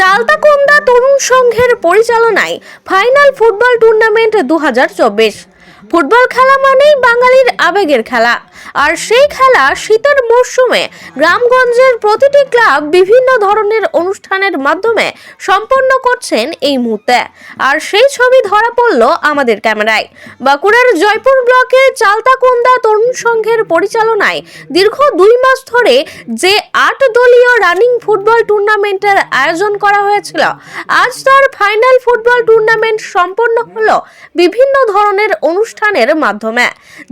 চালতাকোন্দা তরুণ সংঘের পরিচালনায় final football tournament দু হাজার চব্বিশ। ফুটবল খেলা মানেই বাঙালির আবেগের খেলা। আর সেই খেলা শীতের মরশুমে গ্রামগঞ্জের প্রতিটি ক্লাব বিভিন্ন ধরনের অনুষ্ঠানের মাধ্যমে সম্পন্ন করছেন এই মুহূর্তে। আর সেই ছবি ধরা পড়ল আমাদের ক্যামেরায়। বাঁকুড়ার জয়পুর ব্লকে চালতাকুন্দা সংঘের পরিচালনায় দীর্ঘ দুই মাস ধরে যে আট দলীয় রানিং ফুটবল টুর্নামেন্টের আয়োজন করা হয়েছিল, আজ তার ফাইনাল ফুটবল টুর্নামেন্ট সম্পন্ন হল বিভিন্ন ধরনের অনুষ্ঠানের মাধ্যমে।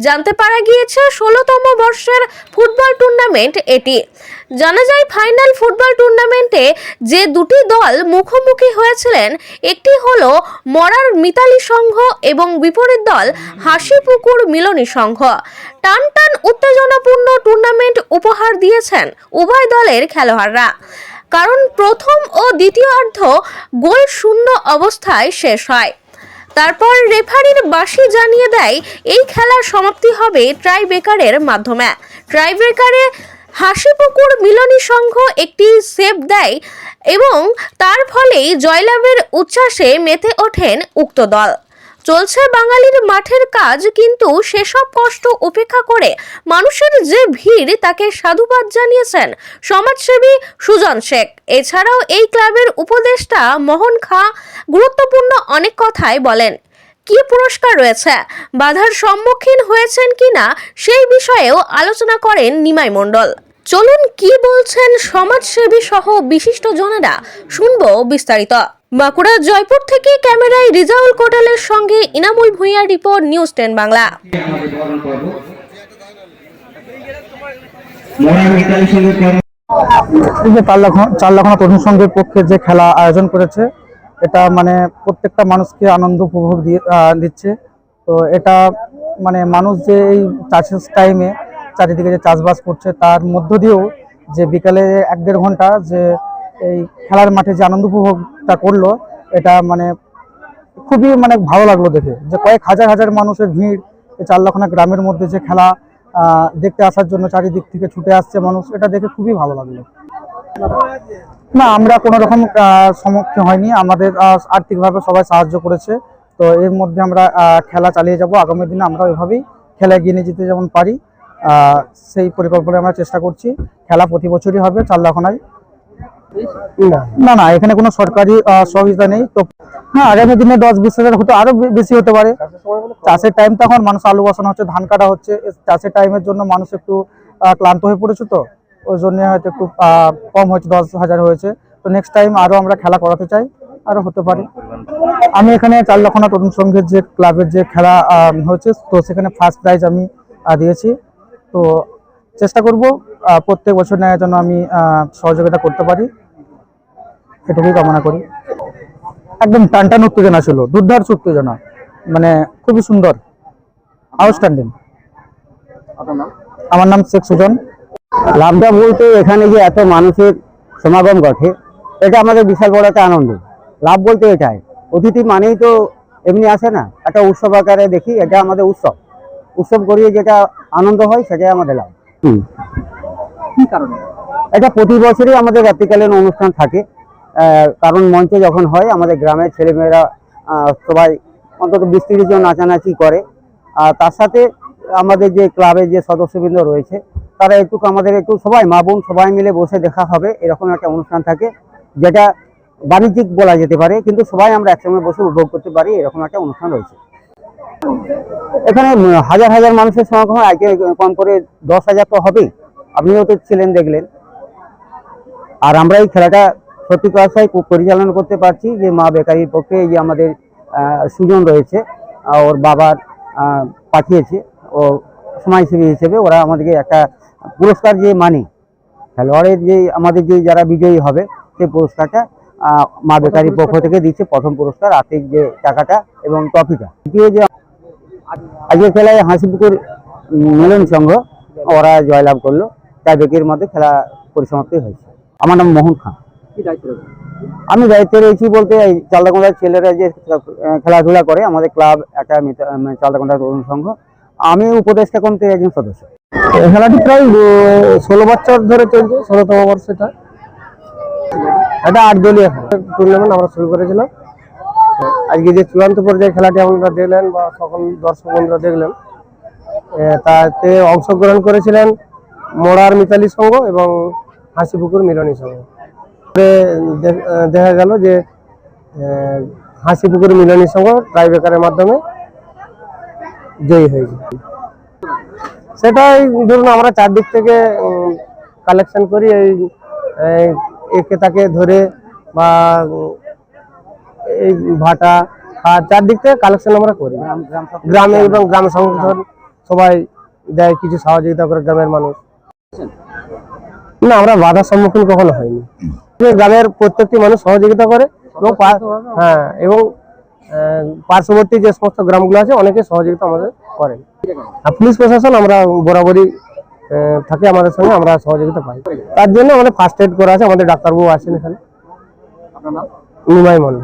জানতে পারা গিয়েছে, ষোলোতম বর্ষের ফুটবল টুর্নামেন্ট এটি। জানা যায় ফাইনাল ফুটবল টুর্নামেন্টে যে দুটি দল মুখোমুখি হয়েছিলেন, একটি হলো মরার মিতালি সংঘ এবং বিপরীত দল হাসিপুকুর মিলনী সংঘ। টান টান উত্তেজনাপূর্ণ টুর্নামেন্ট উপহার দিয়েছেন উভয় দলের খেলোয়াড়রা। কারণ প্রথম ও দ্বিতীয়ার্ধ গোল শূন্য অবস্থায় শেষ হয়। তারপর রেফারির বাঁশি জানিয়ে দেয়, এই খেলার সমাপ্তি হবে ট্রাইবেকারের মাধ্যমে। ট্রাইবেকারে হাসিপুকুর মিলনী সংঘ একটি সেপ দেয় এবং তার ফলেই জয়লাভের উচ্ছ্বাসে মেতে ওঠেন উক্ত দল। চলছে বাঙালির মাঠের কাজ, কিন্তু সেসব কষ্ট উপেক্ষা করে মানুষের যে ভিড়, তাকে সাধুবাদ জানিয়েছেন সমাজসেবী সুজন শেখ। এছাড়াও এই ক্লাবের উপদেষ্টা মোহন খা গুরুত্বপূর্ণ অনেক কথাই বলেন। কি পুরস্কার রয়েছে? বাধার সম্মুখীন হয়েছেন কিনা সেই বিষয়েও আলোচনা করেন নিমাই মণ্ডল। চলুন কি বলছেন সমাজসেবী সহ বিশিষ্ট জনেরা, শুনব বিস্তারিত। বাঁকুড়া জয়পুর থেকে ক্যামেরায় রিজাউল কোটালের সঙ্গে ইনামুল ভুঁইয়ার রিপোর্ট, নিউজ টেন বাংলা। চার লক্ষ চার লক্ষণ তরুণ সংঘের পক্ষে যে খেলা আয়োজন করেছে এটা মানে প্রত্যেকটা মানুষকে আনন্দ উপভোগ দিয়ে দিচ্ছে। তো এটা মানে মানুষ যে এই চাষের টাইমে চারিদিকে যে চাষবাস করছে, তার মধ্য দিয়েও যে বিকালে এক দেড় ঘণ্টা যে এই খেলার মাঠে যে আনন্দ উপভোগটা করল, এটা মানে খুবই মানে ভালো লাগল দেখে। যে কয়েক হাজার হাজার মানুষের ভিড় চার লক্ষণা গ্রামের মধ্যে যে খেলা দেখতে আসার জন্য চারিদিক থেকে ছুটে আসছে মানুষ, এটা দেখে খুবই ভালো লাগল। না, আমরা কোনো রকম সম্মুখীন হয়নি। আমাদের আর্থিকভাবে সবাই সাহায্য করেছে। তো এর মধ্যে আমরা খেলা চালিয়ে যাব। আগামী দিনে আমরা ওইভাবেই খেলা এগিয়ে নিয়ে যেতে যেমন পারি। সেই পরিকল্পনা আমরা চেষ্টা করছি। খেলা প্রতি বছরই হবে চার লাখনায় না না, এখানে কোনো সরকারি সহযোগিতা নেই। তো হ্যাঁ আগামী দিনে দশ বিশ হাজার হতে আরও বে- বেশি হতে পারে। চাষের টাইম তখন মানুষ আলু বসানো হচ্ছে, ধান কাটা হচ্ছে। চাষের টাইমের জন্য মানুষ একটু ক্লান্ত হয়ে পড়েছে তো। ওই জন্য হয়তো একটু কম হয়েছে দশ হাজার হয়েছে। তো নেক্সট টাইম আরও আমরা খেলা করাতে চাই আরও হতে পারে। আমি এখানে চার লক্ষণা তরুণ সংঘের যে ক্লাবের যে খেলা হয়েছে তো সেখানে ফার্স্ট প্রাইজ আমি দিয়েছি। তো চেষ্টা করব প্রত্যেক বছর নেওয়ার জন্য আমি সহযোগিতা করতে পারি। এটুকুই কামনা করি। একদম টানটান উত্তেজনা ছিল দুর্ধর্ষ উত্তেজনা মানে খুবই সুন্দর। আউটস্ট্যান্ডিং আমার নাম শেখ সুজন। লাভটা বলতে এখানে যে এত মানুষের সমাগম ঘটে এটা আমাদের বিশাল বড় একটা আনন্দ। লাভ বলতে এটাই। অতিথি মানেই তো এমনি আসে না। একটা উৎসব আকারে দেখি এটা আমাদের উৎসব। উৎসব করিয়ে যেটা আনন্দ হয় সেটাই আমাদের লাভ। হুম। কি কারণে? এটা প্রতি বছরই আমাদের রাত্রিকালীন অনুষ্ঠান থাকে। আহ, কারণ মঞ্চে যখন হয় আমাদের গ্রামের ছেলেমেয়েরা আহ, সবাই অন্তত বিশ তিরিশ জন নাচানাচি করে। আর তার সাথে আমাদের যে ক্লাবে যে সদস্যবৃন্দ রয়েছে, তারা একটু আমাদের একটু সবাই মা বোন সবাই মিলে বসে দেখা হবে, এরকম একটা অনুষ্ঠান থাকে, যেটা বাণিজ্যিক বলা যেতে পারে, কিন্তু সবাই আমরা একসঙ্গে বসে উপভোগ করতে পারি, এরকম একটা অনুষ্ঠান রয়েছে। এখানে হাজার হাজার মানুষের সমাগম, আজকে কম করে দশ হাজার তো হবেই, আপনিও তো ছিলেন, দেখলেন। আর আমরা এই খেলাটা সত্যি খুব পরিচালনা করতে পারছি, যে মা বেকারির পক্ষে এই যে আমাদের সুজন রয়েছে ওর বাবার পাঠিয়েছে। সমাজসেবী হিসেবে ওরা আমাদেরকে একটা পুরস্কার যে মানে খেলোয়াড়ের যে আমাদের যে যারা বিজয়ী হবে সেই পুরস্কারটা মা বেকারির পক্ষ থেকে দিচ্ছে প্রথম পুরস্কার আর্থিক যে টাকাটা এবং ট্রফিটা। দ্বিতীয় যে আজকের খেলায় হাসিপুকুর মিলন সংঘ ওরা জয়লাভ করল তাই বেকির মধ্যে খেলা পরিসমাপ্তি হয়েছে। আমার নাম মোহন খান আমি দায়িত্বে রয়েছি বলতে এই চালদাকোন্ডার ছেলেরা যে খেলাধুলা করে আমাদের ক্লাব একটা চালদাকোন্ডা তরুণ সংঘ আমি উপদেষ্টা কমিটির একজন সদস্য। খেলাটি প্রায় ষোলো বছর ধরে চলছে, ষোলোতম বর্ষ এটা এটা আট দলীয় টুর্নামেন্ট আমরা শুরু করেছিলাম। আজকে যে চূড়ান্ত পর্যায়ে খেলাটি আপনারা দেখলেন বা সকল দর্শক বন্ধুরা দেখলেন তাতে অংশগ্রহণ করেছিলেন মোড়ার মিতালি সংঘ এবং হাসিপুকুর মিলনী সংঘ। দেখা গেল যে হাসিপুকুর মিলনী সংঘ ট্রাইবেকারের মাধ্যমে জয়ী হয়েছে সেটাই ধরুন আমরা চারদিক থেকে কালেকশন করি, এই একে তাকে ধরে বা, এই ভাটা, আর চারদিক থেকে কালেকশন আমরা করি। গ্রামে এবং গ্রাম সংগঠন সবাই দেয়, কিছু সহযোগিতা করে গ্রামের মানুষ। না, আমরা বাধার সম্মুখীন কখনো হয়নি গ্রামের প্রত্যেকটি মানুষ সহযোগিতা করে এবং হ্যাঁ এবং পার্শ্ববর্তী যে সমস্ত গ্রামগুলো আছে অনেকে সহযোগিতা আমাদের করেন। আর পুলিশ প্রশাসন আমরা বরাবরই থাকে আমাদের সঙ্গে আমরা সহযোগিতা পাই। তার জন্য আমাদের ফার্স্ট এড করা আছে আমাদের ডাক্তারবাবু আছেন এখানে। নিমাই মন্ডল